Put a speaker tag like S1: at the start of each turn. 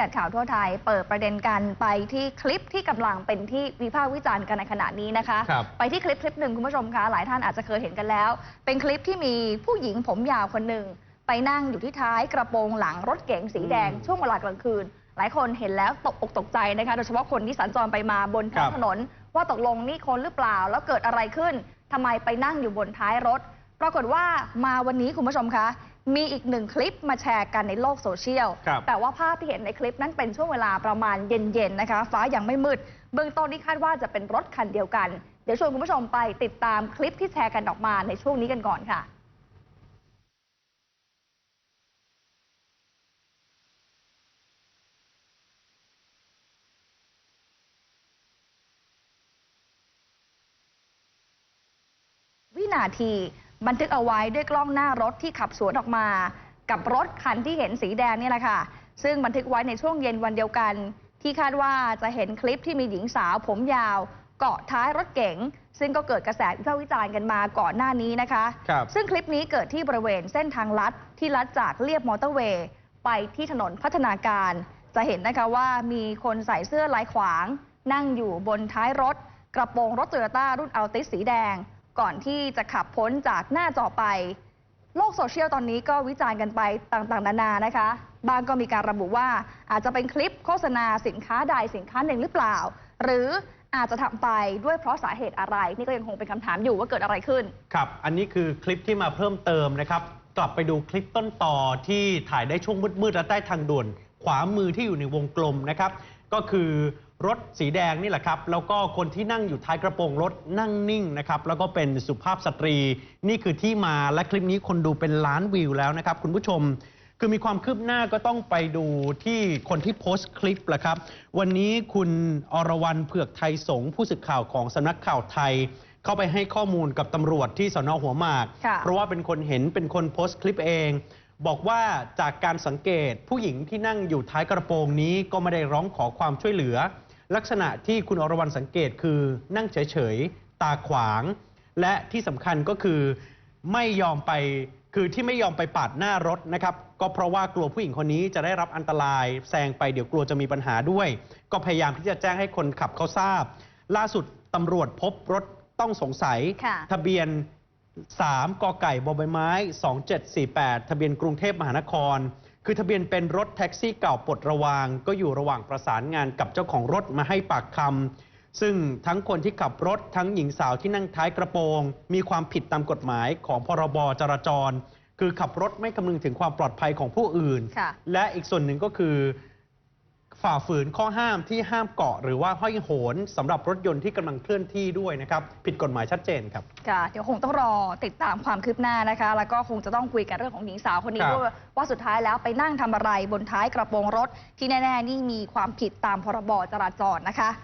S1: กัดข่าวทั่วไทย เปิดประเด็นกันไปที่คลิปที่กำลังเป็นที่วิพากษ์วิจารณ์กันในขณะนี้นะคะ
S2: ครับ
S1: ไปที่คลิปคลิปหนึ่งคุณผู้ชมคะหลายท่านอาจจะเคยเห็นกันแล้ว เป็นคลิปที่มีผู้หญิงผมยาวคนหนึ่งไปนั่งอยู่ที่ท้ายกระโปรงหลังรถเก๋งสีแดง
S2: อืม
S1: ช่วงเวลากลางคืน หลายคนเห็นแล้วตกอกตกใจนะคะโดยเฉพาะคนที่สัญจรไปมาบนท้อง
S2: ครับ
S1: ถนน ว่าตกลงนี่คนหรือเปล่าแล้วเกิดอะไรขึ้นทำไมไปนั่งอยู่บนท้ายรถ ปรากฏว่ามาวันนี้คุณผู้ชมคะ มีอีกหนึ่งคลิปมาแชร์กันในโลกโซเชียล
S2: ครับ
S1: แต่ว่าภาพที่เห็นในคลิปนั้นเป็นช่วงเวลาประมาณเย็นๆนะคะ ฟ้ายังไม่มืด เบื้องต้นที่คาดว่าจะเป็นรถคันเดียวกัน เดี๋ยวชวนคุณผู้ชมไปติดตามคลิปที่แชร์กันออกมาในช่วงนี้กันก่อนค่ะ วินาที บันทึกเอาไว้ด้วยกล้องหน้ารถที่ขับสวนออกมา กับรถคันที่เห็นสีแดงเนี่ยแหละค่ะซึ่งบันทึกไว้ในช่วงเย็นวันเดียวกัน ที่คาดว่าจะเห็นคลิปที่มีหญิงสาวผมยาว เกาะท้ายรถเก๋งซึ่งก็เกิดกระแสวิพากษ์วิจารณ์กันมาก่อนหน้านี้นะคะ
S2: ครับ
S1: ซึ่งคลิปนี้เกิดที่บริเวณเส้นทางลัด ที่ลัดจากเลียบมอเตอร์เวย์ไปที่ถนนพัฒนาการ จะเห็นนะคะว่ามีคนใส่เสื้อลายขวาง นั่งอยู่บนท้ายรถ กระโปรงรถโตโยต้ารุ่นอัลติสสีแดง ก่อนที่จะขับพ้นจากหน้าจอไป โลกโซเชียลตอนนี้ก็วิจารณ์กันไปต่างๆ นานานะคะ บางก็มีการระบุว่าอาจจะเป็นคลิปโฆษณาสินค้าใดสินค้าหนึ่งหรือเปล่า หรืออาจจะทำไปด้วยเพราะสาเหตุอะไร นี่ก็ยังคงเป็นคำถามอยู่ว่าเกิดอะไรขึ้น
S2: ครับ อันนี้คือคลิปที่มาเพิ่มเติมนะครับ กลับไปดูคลิปต้นต่อที่ถ่ายได้ช่วงมืดๆและใต้ทางด่วน ขวามือที่อยู่ในวงกลมนะครับ ก็คือรถสีแดงนี่แหละครับ แล้วก็คนที่นั่งอยู่ท้ายกระโปรงรถนั่งนิ่งนะครับ แล้วก็เป็นสุภาพสตรี นี่คือที่มาและคลิปนี้คนดูเป็นล้านวิวแล้วนะครับ คุณผู้ชม คือมีความคืบหน้าก็ต้องไปดูที่คนที่โพสต์คลิปแหละครับ วันนี้คุณอรวรรณเผือกไทยสงฆ์ผู้สื่อข่าวของสำนักข่าวไทย เข้าไปให้ข้อมูลกับตำรวจที่สนหัวหมาก
S1: ค่ะ
S2: เพราะว่าเป็นคนเห็นเป็นคนโพสต์คลิปเอง บอกว่าจากการสังเกตผู้หญิงที่นั่งอยู่ท้ายกระโปรงนี้ก็ไม่ได้ร้องขอความช่วยเหลือ ลักษณะที่คุณอรวรรณสังเกตคือนั่งเฉยๆ ตาขวาง และที่สำคัญก็คือไม่ยอมไปคือที่ไม่ยอมไปปาดหน้ารถนะครับ ก็เพราะว่ากลัวผู้หญิงคนนี้จะได้รับอันตรายแซงไปเดี๋ยวกลัวจะมีปัญหาด้วย ก็พยายามที่จะแจ้งให้คนขับเขาทราบ ล่าสุดตำรวจพบรถต้องสงสัย
S1: ค่ะ
S2: ทะเบียน 3กไก่บอใบไม้ 2748 ทะเบียนกรุงเทพมหานคร คือทะเบียนเป็นรถแท็กซี่เก่าปลดระวาง ก็อยู่ระหว่างประสานงานกับเจ้าของรถมาให้ปากคำซึ่งทั้งคนที่ขับรถทั้งหญิงสาวที่นั่งท้ายกระโปรง มีความผิดตามกฎหมายของพรบจราจร คือขับรถไม่คำนึงถึงความปลอดภัยของผู้อื่น
S1: ค่ะ
S2: และอีกส่วนหนึ่งก็คือ ฝ่าฝืนข้อห้ามที่ห้ามเกาะหรือว่าห้อยโหนสำหรับรถยนต์ที่กำลังเคลื่อนที่ด้วยนะครับผิดกฎหมายชัดเจนครับ
S1: ค่ะเดี๋ยวคงต้องรอติดตามความคืบหน้านะคะ แล้วก็คงจะต้องคุยกันเรื่องของหญิงสาวคนนี้
S2: ครับ
S1: ด้วยว่าสุดท้ายแล้วไปนั่งทำอะไรบนท้ายกระโปรงรถที่แน่ ๆ นี่มีความผิดตามพรบจราจรนะคะ